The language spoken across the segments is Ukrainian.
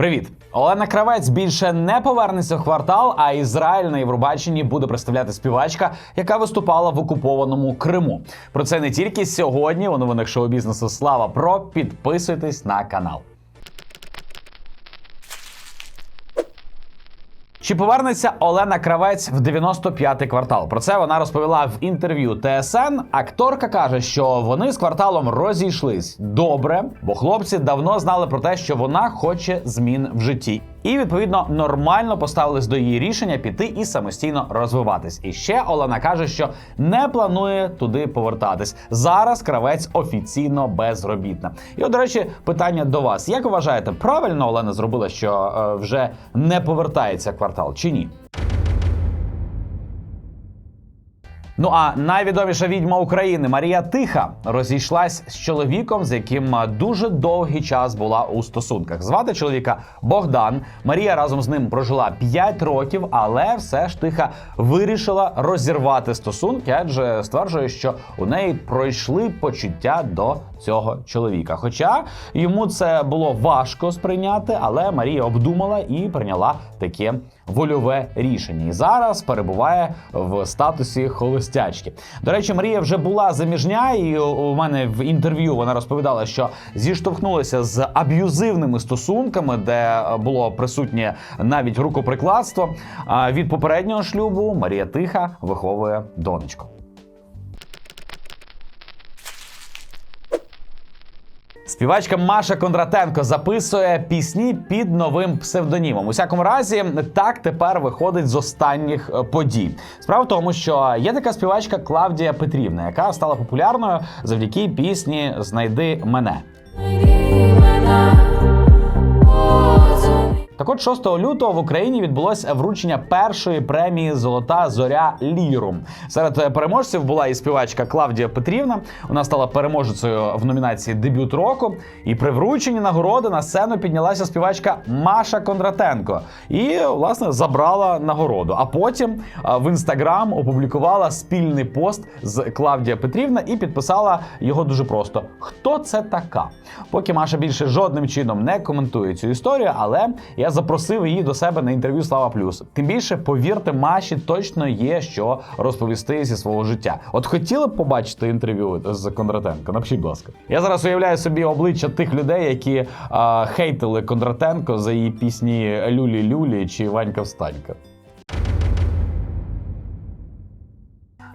Привіт, Олена Кравець більше не повернеться в квартал, а Ізраїль на Євробаченні буде представляти співачка, яка виступала в окупованому Криму. Про це не тільки сьогодні. У новинах шоу бізнесу Слава Про. Підписуйтесь на канал. Чи повернеться Олена Кравець в 95-й квартал? Про це вона розповіла в інтерв'ю ТСН. Акторка каже, що вони з кварталом розійшлись добре, бо хлопці давно знали про те, що вона хоче змін в житті. І відповідно нормально поставились до її рішення піти і самостійно розвиватись. І ще Олена каже, що не планує туди повертатись. Зараз кравець офіційно безробітна. І от, до речі, питання до вас: як вважаєте, правильно Олена зробила, що е, вже не повертається квартал чи ні? Ну а найвідоміша відьма України Марія Тиха розійшлась з чоловіком, з яким дуже довгий час була у стосунках. Звати чоловіка Богдан. Марія разом з ним прожила 5 років, але все ж тиха вирішила розірвати стосунки, адже стверджує, що у неї пройшли почуття до цього чоловіка. Хоча йому це було важко сприйняти, але Марія обдумала і прийняла таке вольове рішення. І зараз перебуває в статусі холостячки. До речі, Марія вже була заміжня, і у- мене в інтерв'ю вона розповідала, що зіштовхнулася з аб'юзивними стосунками, де е, було присутнє навіть рукоприкладство. А від попереднього шлюбу Марія Тиха виховує донечку. Співачка Маша Кондратенко записує пісні під новим псевдонімом. У всякому разі, так тепер виходить з останніх е, подій. Справа в тому, що є така співачка Клавдія Петрівна, яка стала популярною завдяки пісні Знайди мене. Так от 6 лютого в Україні відбулося вручення першої премії Золота зоря Лірум. Серед переможців була і співачка Клавдія Петрівна. Вона стала переможецею в номінації Дебют року. І при врученні нагороди на сцену піднялася співачка Маша Кондратенко і власне забрала нагороду. А потім в інстаграм опублікувала спільний пост з Клавдія Петрівна і підписала його дуже просто: Хто це така? Поки Маша більше жодним чином не коментує цю історію, але я запросив її до себе на інтерв'ю Слава Плюс. Тим більше, повірте, Маші точно є що розповісти зі свого життя. От хотіли б побачити інтерв'ю з Кондратенко? Напишіть, будь ласка. Я зараз уявляю собі обличчя тих людей, які а, хейтили Кондратенко за її пісні Люлі Люлі чи Ванька Встанька.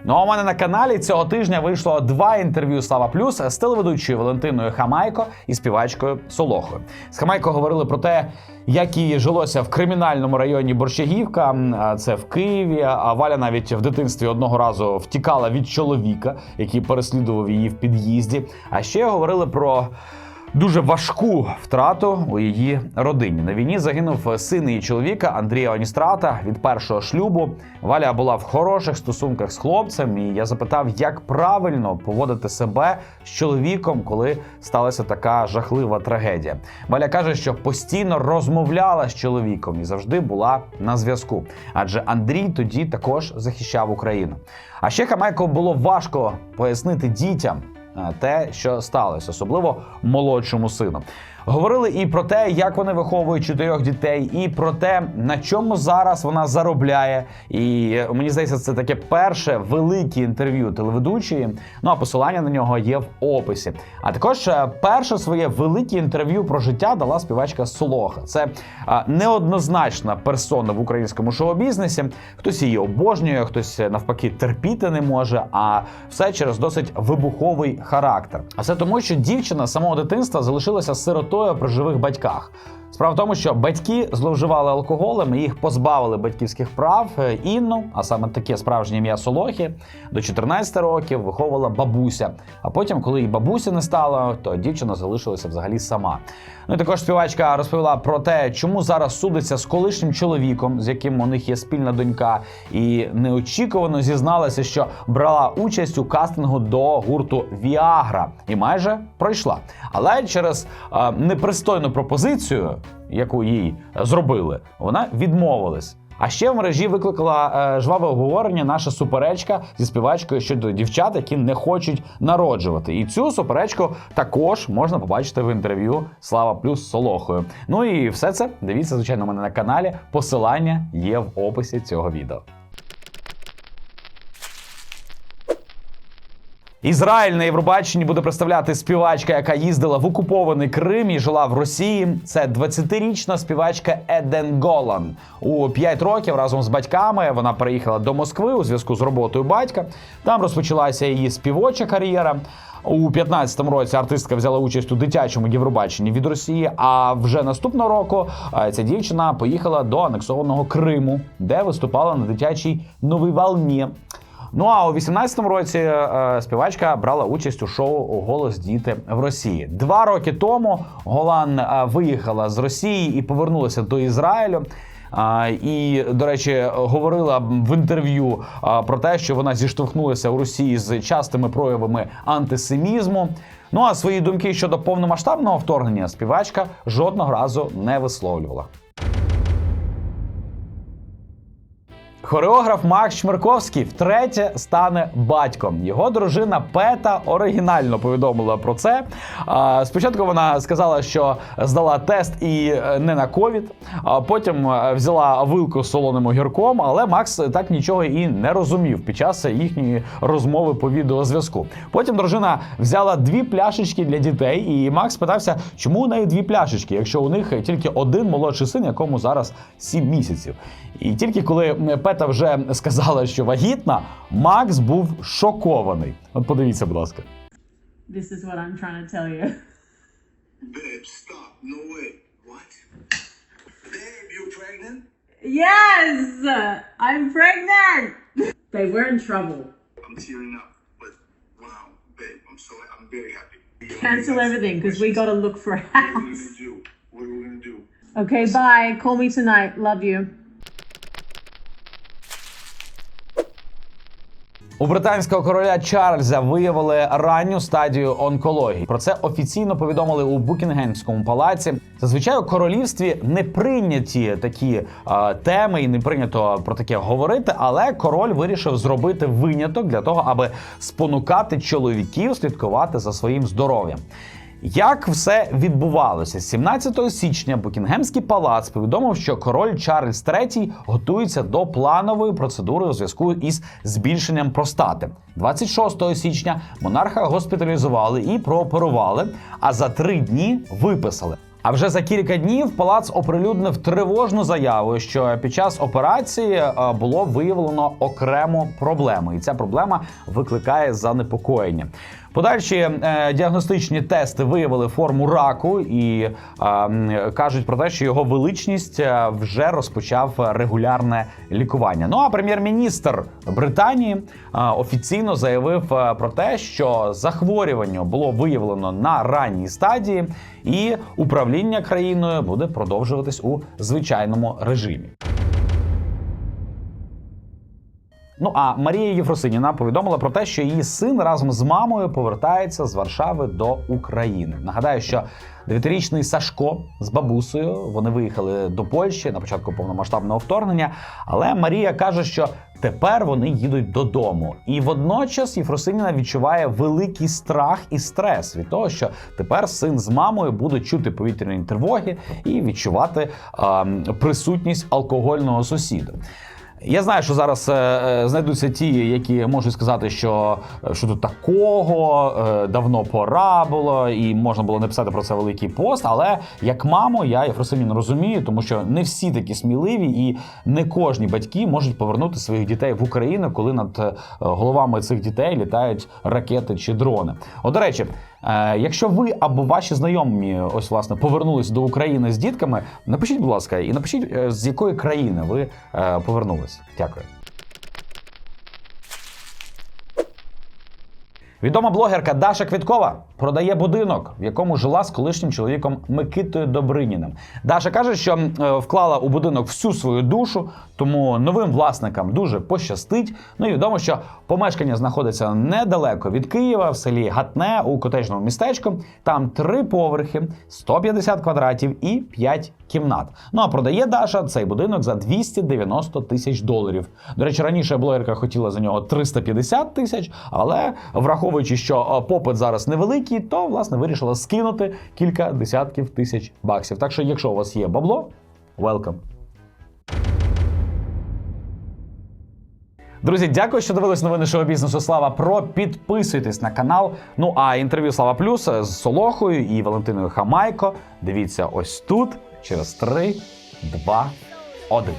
Ну а у мене на каналі цього тижня вийшло два інтерв'ю Слава Плюс з телеведучою Валентиною Хамайко і співачкою Солохою. З Хамайко говорили про те, як їй жилося в кримінальному районі Борщагівка, це в Києві. А Валя навіть в дитинстві одного разу втікала від чоловіка, який переслідував її в під'їзді. А ще говорили про. Дуже важку втрату у її родині. На війні загинув син її чоловіка Андрія Оністрата від першого шлюбу. Валя була в хороших стосунках з хлопцем, і я запитав, як правильно поводити себе з чоловіком, коли сталася така жахлива трагедія. Валя каже, що постійно розмовляла з чоловіком і завжди була на зв'язку. Адже Андрій тоді також захищав Україну. А ще Хамайко було важко пояснити дітям те, що сталося, особливо молодшому сину. Говорили і про те, як вони виховують чотирьох дітей, і про те, на чому зараз вона заробляє. І е, мені здається, це таке перше велике інтерв'ю телеведучої. Ну а посилання на нього є в описі. А також е, перше своє велике інтерв'ю про життя дала співачка Солоха. Це е, неоднозначна персона в українському шоу-бізнесі. Хтось її обожнює, хтось навпаки терпіти не може. А все через досить вибуховий характер. А все тому, що дівчина з самого дитинства залишилася сиротою при живих батьках. Справа в тому, що батьки зловживали алкоголем, і їх позбавили батьківських прав. Е, Інну, а саме таке справжнє ім'я Солохи, до 14 років виховувала бабуся. А потім, коли і бабусі не стало, то дівчина залишилася взагалі сама. Ну і також співачка розповіла про те, чому зараз судиться з колишнім чоловіком, з яким у них є спільна донька, і неочікувано зізналася, що брала участь у кастингу до гурту Віагра і майже пройшла. Але через е, непристойну пропозицію, яку їй зробили, вона відмовилась. А ще в мережі викликала е, жваве обговорення наша суперечка зі співачкою щодо дівчат, які не хочуть народжувати. І цю суперечку також можна побачити в інтерв'ю Слава Плюс Солохою. Ну і все це дивіться, звичайно, у мене на каналі. Посилання є в описі цього відео. Ізраїль на Євробаченні буде представляти співачка, яка їздила в окупований Крим і жила в Росії. Це 20-річна співачка Еден Голан. У 5 років разом з батьками вона переїхала до Москви у зв'язку з роботою батька. Там розпочалася її співоча кар'єра. У 15-му році артистка взяла участь у дитячому Євробаченні від Росії. А вже наступного року е, ця дівчина поїхала до анексованого Криму, де виступала на дитячій новій волні. Ну а у 18-му році е, співачка брала участь у шоу Голос діти в Росії. Два роки тому Голан е, виїхала з Росії і повернулася до Ізраїлю. А, і, до речі, говорила в інтерв'ю про те, що вона зіштовхнулася у Росії з частими проявами антисемізму. Ну а свої думки щодо повномасштабного вторгнення співачка жодного разу не висловлювала. Хореограф Макс Чмирковський втретє стане батьком. Його дружина Пета оригінально повідомила про це. Спочатку вона сказала, що здала тест і е, не на ковід, а потім е, взяла вилку з солоним огірком, але Макс так нічого і не розумів під час їхньої розмови по відеозв'язку. Потім дружина взяла дві пляшечки для дітей, і Макс питався, чому у неї дві пляшечки, якщо у них тільки один молодший син, якому зараз 7 місяців. І тільки коли Пета вже сказала, що вагітна, Макс був шокований. От подивіться, будь ласка. This is what I'm trying to tell you. Babe, stop. No way. What? Babe, you're pregnant? Yes! I'm pregnant! Babe, we're in trouble. I'm tearing up. But wow, babe, I'm so I'm very happy. Cancel everything because we gotta look for a What are we gonna do? What are we gonna do? Okay, bye. Call me tonight. Love you. У британського короля Чарльза виявили ранню стадію онкології. Про це офіційно повідомили у Букінгемському палаці. Зазвичай у королівстві не прийняті такі е, теми і не прийнято про таке говорити. Але король вирішив зробити виняток для того, аби спонукати чоловіків слідкувати за своїм здоров'ям. Як все відбувалося? 17 січня Букінгемський палац повідомив, що король Чарльз III готується до планової процедури у зв'язку із збільшенням простати. 26 січня монарха госпіталізували і прооперували, а за три дні виписали. А вже за кілька днів палац оприлюднив тривожну заяву, що під час операції е, було виявлено окрему проблему, і ця проблема викликає занепокоєння. Подальші е, діагностичні тести виявили форму раку і кажуть про те, що його величність е, вже розпочав регулярне лікування. Ну а прем'єр-міністр Британії офіційно заявив е, про те, що захворювання було виявлено на ранній стадії, і управління країною буде продовжуватись у звичайному режимі. Ну а Марія Єфросиніна повідомила про те, що її син разом з мамою повертається з Варшави до України. Нагадаю, що дев'ятирічний Сашко з бабусею вони виїхали до Польщі на початку повномасштабного вторгнення. Але Марія каже, що тепер вони їдуть додому. І водночас Єфросиніна відчуває великий страх і стрес від того, що тепер син з мамою будуть чути повітряні тривоги і відчувати ем, присутність алкогольного сусіда. Я знаю, що зараз е, е, знайдуться ті, які можуть сказати, що, е, що тут такого давно пора було, і можна було написати про це великий пост. Але як мамо, я Єфросиніну розумію, тому що не всі такі сміливі, і не кожні батьки можуть повернути своїх дітей в Україну, коли над головами цих дітей літають ракети чи дрони. От, до речі. Е, Якщо ви або ваші знайомі ось власне повернулись до України з дітками, напишіть, будь ласка, і напишіть, е, з якої країни ви е, повернулись. Дякую. Відома блогерка Даша Квіткова продає будинок, в якому жила з колишнім чоловіком Микитою Добриніним. Даша каже, що е, вклала у будинок всю свою душу, тому новим власникам дуже пощастить. Ну і відомо, що помешкання знаходиться недалеко від Києва, в селі Гатне у котежному містечку. Там три поверхи, 150 квадратів і 5 кімнат. Ну а продає Даша цей будинок за 290 тисяч доларів. До речі, раніше блогерка хотіла за нього 350 тисяч, але враховуючи, що е, попит зараз невеликий, то власне вирішила скинути кілька десятків тисяч баксів. Так що, якщо у вас є бабло, welcome. Друзі, дякую, що дивились новини шоу бізнесу Слава Про. Підписуйтесь на канал. Ну а інтерв'ю Слава Плюс з Солохою і Валентиною Хамайко. Дивіться ось тут через 3, 2, 1.